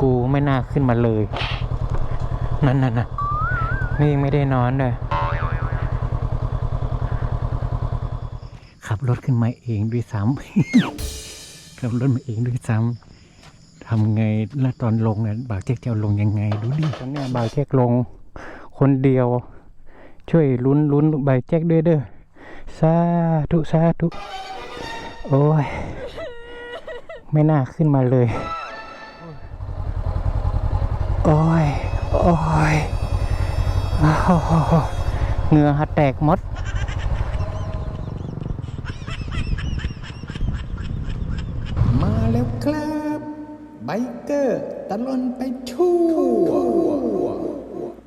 กูไม่น่าขึ้นมาเลย นั่นน่ะนะนี่ไม่ได้นอนเลยขับรถขึ้นมาเองด้วยซ้ำ ขับรถมาเองด้วยซ้ำทำไงแล้วตอนลงเนี่ยบ่าวเจ๊กจะลงยังไงดูดิตอนนี้บ่าวเจ๊กลง คนเดียว ช่วยลุ้นลุ้นบ่าวเจ๊กด้วยเด้อสาธุสาธุโอ้ย ไม่น่าขึ้นมาเลย โอ้ย โอ้ ยอ้าวเหงื่อหัดแตกหมดมาแล้วครับไบเกอร์ตลอนไปทั่ว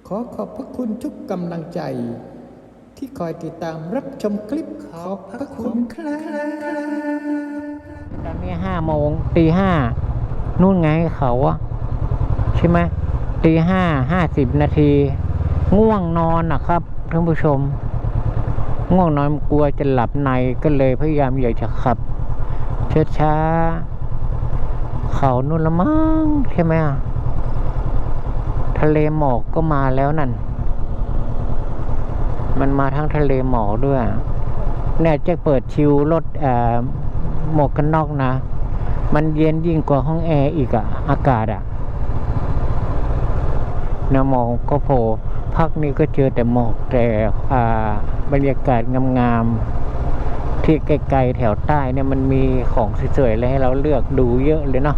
ขอขอบพระคุณทุกกำลังใจ ที่คอยติดตามรับชมคลิปขอบพระคุณครับตอนนี้ห้าโมงตีห้านู่นไงเขาอะใช่ไหม ตีห้าห้าสิบนาที ง่วงนอนนะครับท่านผู้ชม ง่วงนอนกลัวจะหลับในก็เลยพยายามอยากจะขับช้าๆเขานู่นละมั้งใช่ไหมอะทะเลหมอกก็มาแล้วนั่น มันมาทั้งทะเลหมอกด้วยเนี่ยจะเปิดชิวรถหมวกกันนอกนะ มันเย็นยิ่งกว่าห้องแอร์อีกอะอากาศอะ นยหมอกก็โผล่พักนี้ก็เจอแต่หมอกแต่อ่าบรรยากาศงามๆที่ไกลๆแถวใต้เนี่ยมันมีของสวยๆอะไรให้เราเลือกดูเยอะเลยเนาะ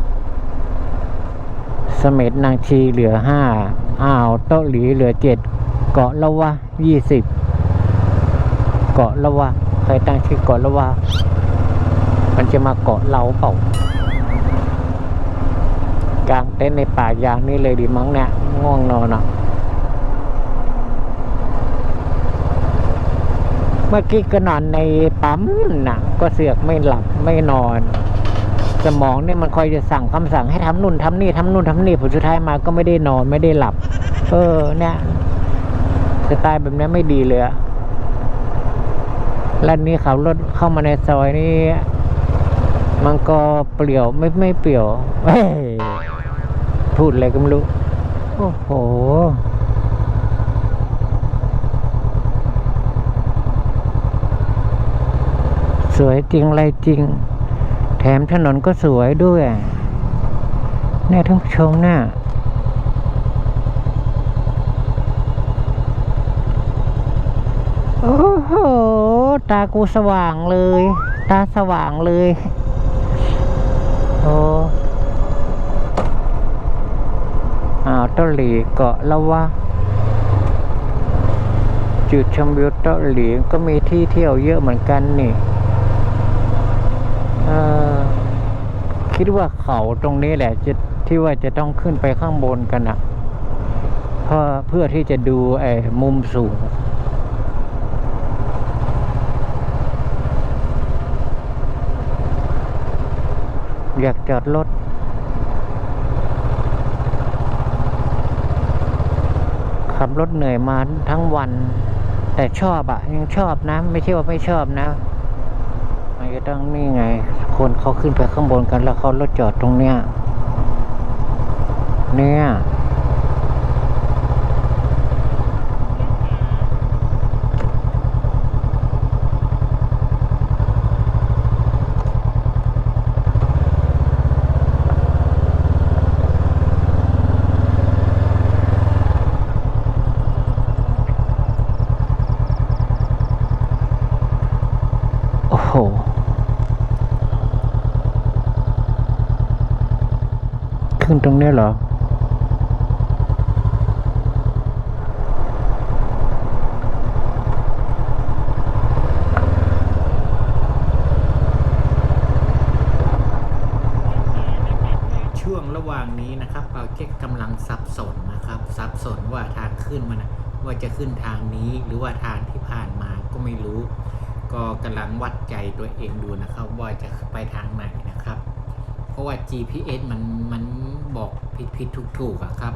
เสม็ดนางชีเหลือห้าอ่าวโต๊ะหลีเหลือเจ็ดเกาะละวะยี่สิบเกาะละวะใครตั้งชื่อเกาะละวะมันจะมาเกาะเราเปล่ากลางเต็นท์ในป่ายางนี่เลยดีมั้งเนี่ย ง่วงนอนอะ เมื่อกี้ก็นอนในปั๊มนะก็เสือกไม่หลับไม่นอน สมองเนี่ยมันคอยจะสั่งคำสั่งให้ทำนู่นทำนี่ทำนู่นทำนี่ผลสุดท้ายมาก็ไม่ได้นอนไม่ได้หลับ เออ เนี่ยสไตล์แบบนี้ไม่ดีเลยอะแล้วนี้ขับรถเข้ามาในซอยนี่มันก็เปลี่ยวไม่ไม่เปลี่ยว พูดอะไรก็ไม่รู้ โอ้โห สวยจริงอะไรจริง แถมถนนก็สวยด้วยเนี่ยท่านผู้ชมเนี่ยโอ้โห ตากูสว่างเลย ตาสว่างเลย โอ้ อ้าวต้าหลีเกาะล้วะจุดชมวิวต้าหลีก็มีที่เที่ยวเยอะเหมือนกันนี่คิดว่าเขาตรงนี้แหละจะที่ว่าจะต้องขึ้นไปข้างบนกันอะเพื่อเพื่อที่จะดูไอ้มุมสูงอยากจอดรถ ขับรถเหนื่อยมาทั้งวัน แต่ชอบอะยังชอบนะ ไม่ใช่ว่าไม่ชอบนะมันก็ต้องนี่ไง คนเขาขึ้นไปข้างบนกันแล้วเขารถจอดตรงเนี้ยเนี่ย โอ้โห ขึ้นตรงเนี้ยเหรอ ช่วงระหว่างนี้นะครับ เปาเจ๊กกำลังสับสนนะครับ สับสนว่าทางขึ้นมันว่าจะขึ้นทางนี้หรือว่าทางที่ผ่านมาก็ไม่รู้ ก็กำลังวัดใจตัวเองดูนะครับ ว่าจะไปทางไหนนะครับ เพราะว่า GPS มันมันบอกผิดผิดถูกถูกอะครับ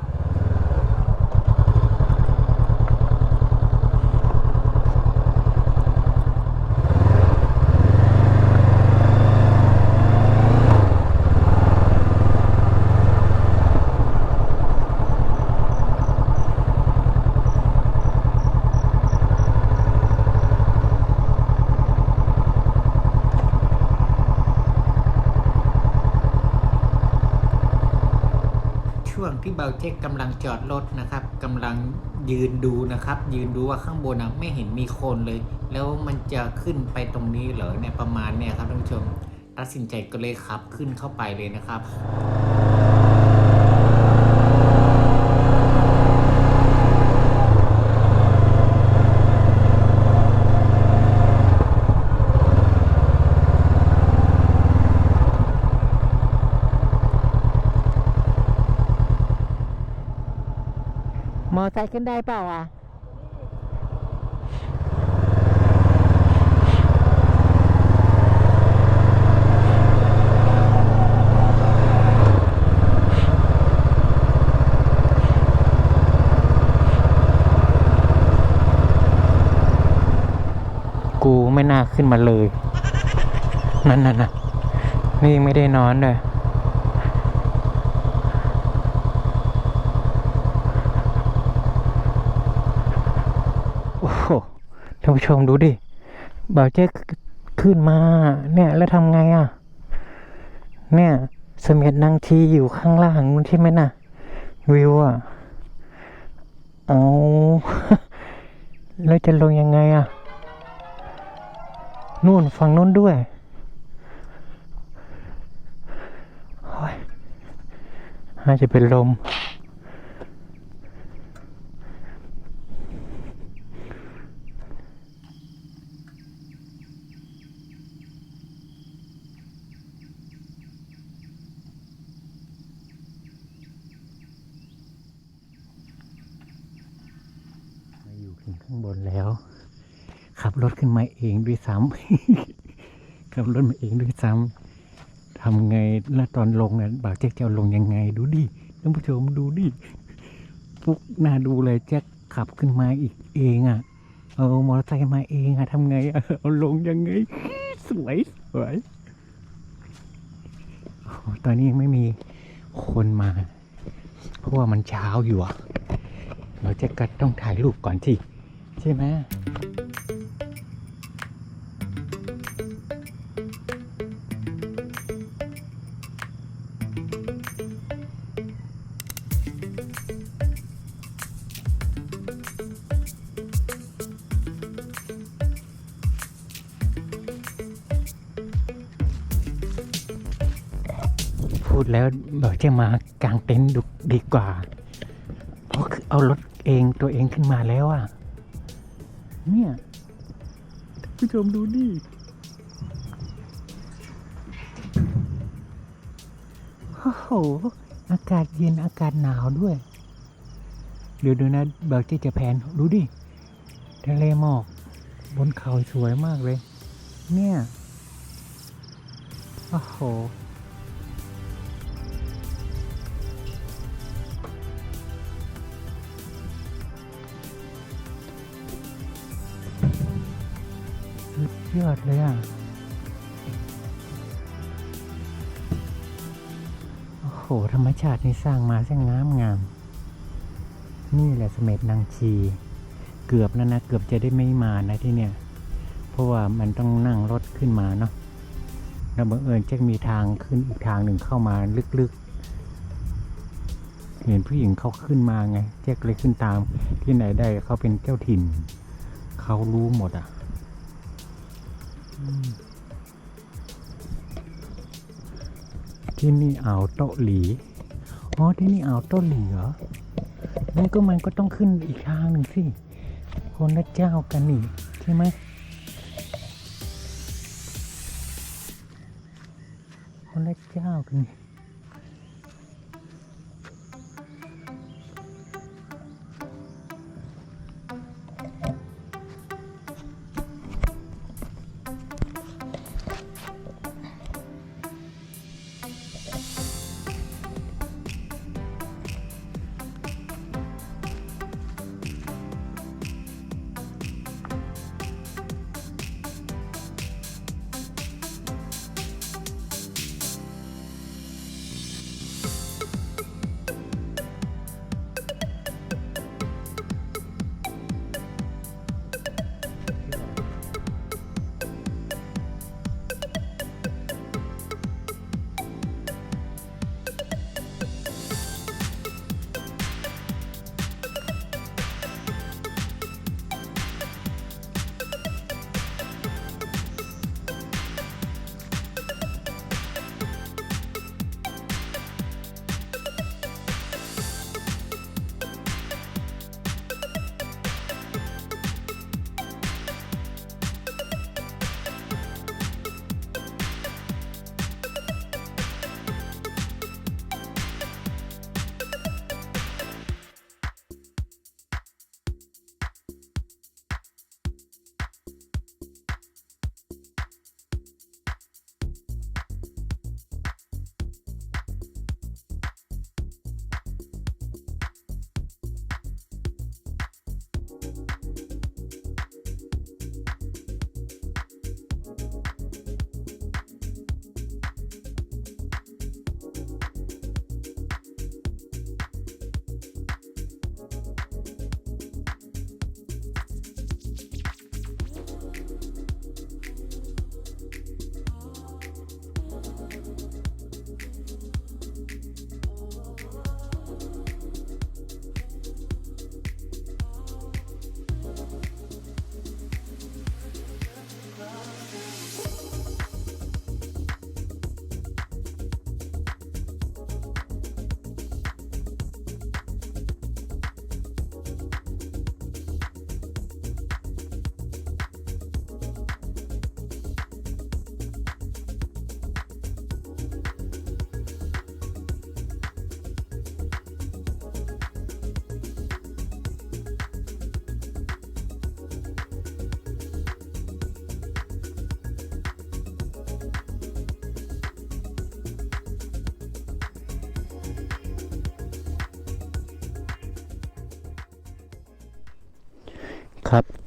ี่เบาเช็กกำลังจอดรถนะครับกำลังยืนดูนะครับ ยืนดูว่าข้างบนนะไม่เห็นมีคนเลย แล้วมันจะขึ้นไปตรงนี้เหรอเนี่ยประมาณเนี่ยครับท่านผู้ชม ตัดสินใจก็เลยขับขึ้นเข้าไปเลยนะครับ มอไซค์ขึ้นได้เปล่าอะกูไม่น่าขึ้นมาเลย นั่นน่ะนะนี่ไม่ได้นอนเลย โอ้โหท่านผู้ชมดูดิบ่าวเจ๊ขึ้นมา เนี่ย แล้วทำไงอะ เนี่ยเสมียดนางชีอยู่ข้างล่างนู้นใช่ไหมน่ะ วิวอะ เอาแล้วจะลงยังไงอะ นู่นฝั่งนู้นด้วยอ้ยน่าจะเป็นลม มาอยู่ถึงข้างบนแล้ว ขับรถขึ้น มาเองด้วยซ้ำขับรถมาเองด้วยซ้ำทำไงแล้วตอนลงนี่ยบ่าวแจ็คจะลงยังไง ดูดิท่านผู้ชมดูดิฟุกน่าดูเลยแจ็คขับขึ้นมาอีกเองอะ เอามอเตอร์ไซค์มาเองอะทำไงอะเอาลงยังไง สวยสวยตอนนี้ยังไม่มีคนมา เพราะว่ามันเช้าอยู่อะ เราจะกัดต้องถ่ายรูปก่อนสิใช่ไหม ดแล้วเราจะมากางเต็นท์ดูดีกว่า เพราะคือเอารถเองตัวเองขึ้นมาแล้วอะ เนี่ยผู้ชมดูดิโอ้โห อากาศเย็นอากาศหนาวด้วย เดี๋ยวดูนะเบิร์กที่จะแพนดูดิ ทะเลหมอก บนเขาสวยมากเลย เนี่ย โอ้โห ยอดเลยอะ โอ้โห ธรรมชาตินี่สร้างมาช่างงามงาม นี่แหละเสม็ดนางชี เกือบแล้วนะ เกือบจะได้ไม่มานะที่เนี่ย เพราะว่ามันต้องนั่งรถขึ้นมาเนาะแล้วบังเอิญจะมีทางขึ้นอีกทางหนึ่งเข้ามาลึกๆ เห็นผู้หญิงเขาขึ้นมาไงแจ็คเลยขึ้นตามที่ไหนได้เขาเป็นเจ้าถิ่น เขารู้หมดอะ ที่นี่อ่าวโตหลี อ๋อ ที่นี่อ่าวโตหลีเหรอนั่นก็มันก็ต้องขึ้นอีกทางหนึ่งสิ คนละเจ้ากันนี่ใช่ไหมคนละเจ้ากันนี่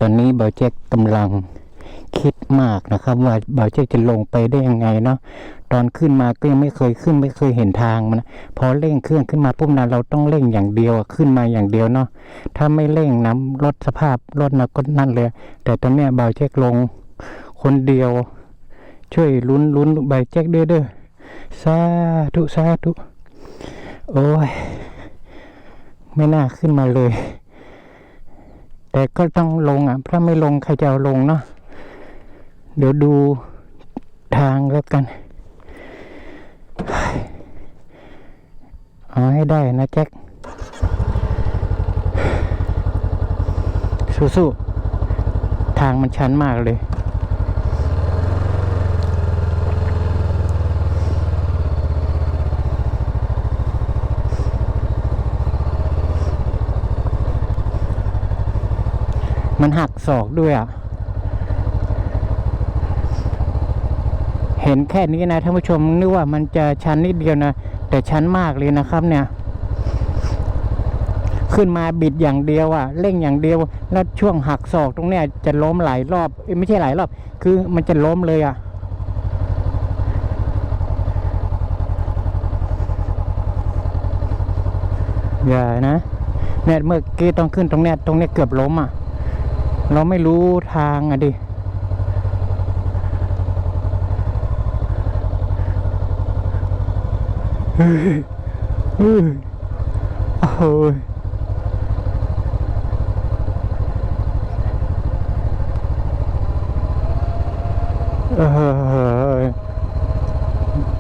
ตอนนี้เบาเจ๊กกำลังคิดมากนะครับ ว่าเบาเจ๊กจะลงไปได้ยังไงเนาะตอนขึ้นมาก็ยังไม่เคยขึ้นไม่เคยเห็นทางมันนะพอเร่งเครื่องขึ้นมาปุ๊บนะเราต้องเร่งอย่างเดียวขึ้นมาอย่างเดียวเนาะถ้าไม่เร่งนะรถสภาพรถนะก็นั่นเลย แต่ตอนนี้เบาเจ๊กลงคนเดียว ช่วยลุ้นลุ้นเบาเจ๊กด้วยเด้อสาธุสาธุโอ้ย ไม่น่าขึ้นมาเลย แต่ก็ต้องลงอะ ถ้าไม่ลงใครจะเอาลงเนาะ เดี๋ยวดูทางแล้วกัน เอาให้ได้นะแจ็ค สู้ๆ ทางมันชันมากเลย มันหักศอกด้วยอะ เห็นแค่นี้นะท่านผู้ชมนึกว่ามันจะชันนิดเดียวนะ แต่ชันมากเลยนะครับเนี่ย ขึ้นมาบิดอย่างเดียวอะเร่งอย่างเดียว แล้วช่วงหักศอกตรงเนี้ยจะล้มหลายรอบไม่ใช่หลายรอบ คือมันจะล้มเลยอะอย่านะเนี่ยเมื่อกี้ต้องขึ้นตรงเนี้ยตรงเนี้ยเกือบล้มอะ เราไม่รู้ทางอะดิ เฮ้ยเฮ้ยโอ้ยเออ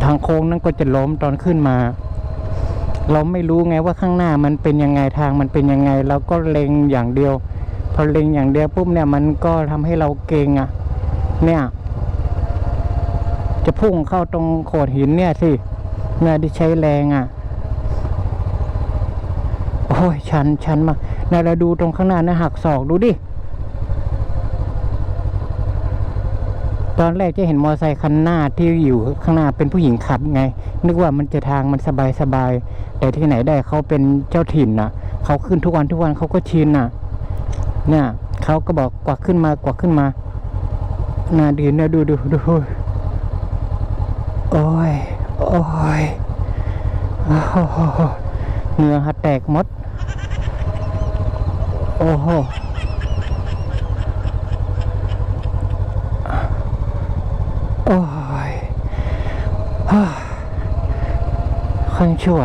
ทางโค้งนั้นก็จะล้มตอนขึ้นมา เราไม่รู้ไงว่าข้างหน้ามันเป็นยังไงทางมันเป็นยังไง เราก็เล็งอย่างเดียว พอเล็งอย่างเดียวปุ๊บเนี่ยมันก็ทำให้เราเก่งอะ เนี่ย จะพุ่งเข้าตรงโขดหินเนี่ยสิเนี่ยที่ใช้แรงอะ โอ้ยชันชันมากเนี่ยเราดูตรงข้างหน้านะหักศอกดูดิ ตอนแรกจะเห็นมอเตอร์ไซค์คันหน้าที่อยู่ข้างหน้าเป็นผู้หญิงขับไง นึกว่ามันจะทางมันสบายสบายแต่ที่ไหนได้เขาเป็นเจ้าถิ่นน่ะ เขาขึ้นทุกวันทุกวันเขาก็ชินน่ะ เนี่ยเขาก็บอกกวักขึ้นมากวักขึ้นมาน่าดีนะดูดูดูโอ้ยโอ้ยโอ้โหเหงื่อหัดแตกมด โอ้โหโอ้ยฮ่าค่อยชั่ว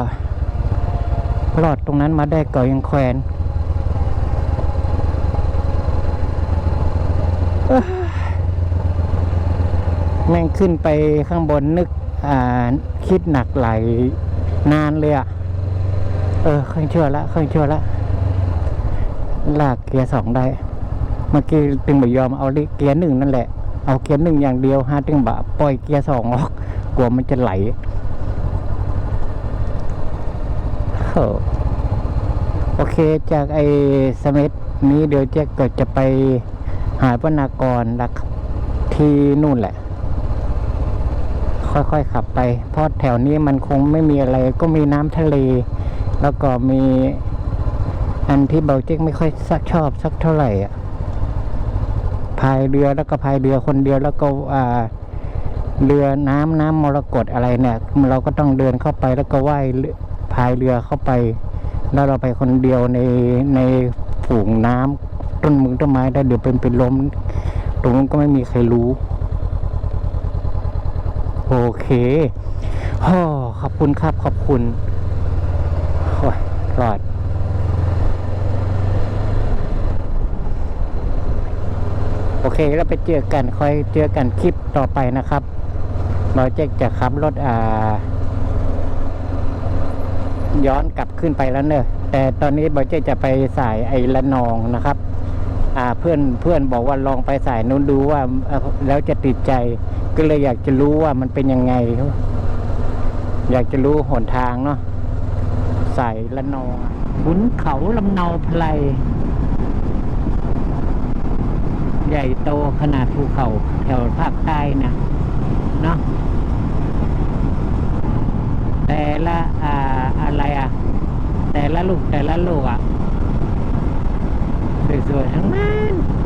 รอดตรงนั้นมาได้ก่อยังแควน แม่งขึ้นไปข้างบนนึกอ่าคิดหนักไหลนานเลยอะ่ะ เออเครื่องชั่วละเครื่องชั่วละลากเกียร์สองได้ เมื่อกี้ตึงบ่ยอมเอาเกียร์หนึ่งนั่นแหละ เอาเกียร์หนึ่งอย่างเดียวฮะตึงบะปล่อยเกียร์สองออกกลัวมันจะไหลโอ้โอเคจากไอ้สมิธนี้เดี๋ยวแจ็คก็จะไป หาพนากรลักที่นู่นแหละ ค่อยๆขับไป เพราะแถวนี้มันคงไม่มีอะไร ก็มีน้ำทะเล แล้วก็มีอันที่เบาเจกไม่ค่อยสักชอบสักเท่าไหร่อะพายเรือแล้วก็พายเรือคนเดียวแล้วก็อ่าเรือน้ำน้ำมรกตอะไรเนี่ยเราก็ต้องเดินเข้าไปแล้วก็ว่ายพายเรือเข้าไป แล้วเราไปคนเดียวในในฝูงน้ำ ต้นมึงต้นไม้ได้เดี๋ยวเป็นเป็นลมตรงนั้นก็ไม่มีใครรู้ โอเคฮ่อขอบคุณครับ ขอบคุณโอ้ยรอดโอเคแล้วไปเจอกันค่อยเจอกันคลิปต่อไปนะครับเราจะจะขับรถอ่า ย้อนกลับขึ้นไปแล้วเนอะแต่ตอนนี้บอยเจจะไปสายไอ้ละนองนะครับ อ่าเพื่อนเพื่อนบอกว่าลองไปสายนู้นดูว่าแล้วจะติดใจ ก็เลยอยากจะรู้ว่ามันเป็นยังไงอยากจะรู้หนทางเนาะสายละนองขุนเขาลำเนาพลายใหญ่โตขนาดภูเขาแถวภาคใต้นะเนาะแต่ละอ่าอะไรอะ แต่ละลูกแต่ละลูกอะ สวยๆทั้งนั้น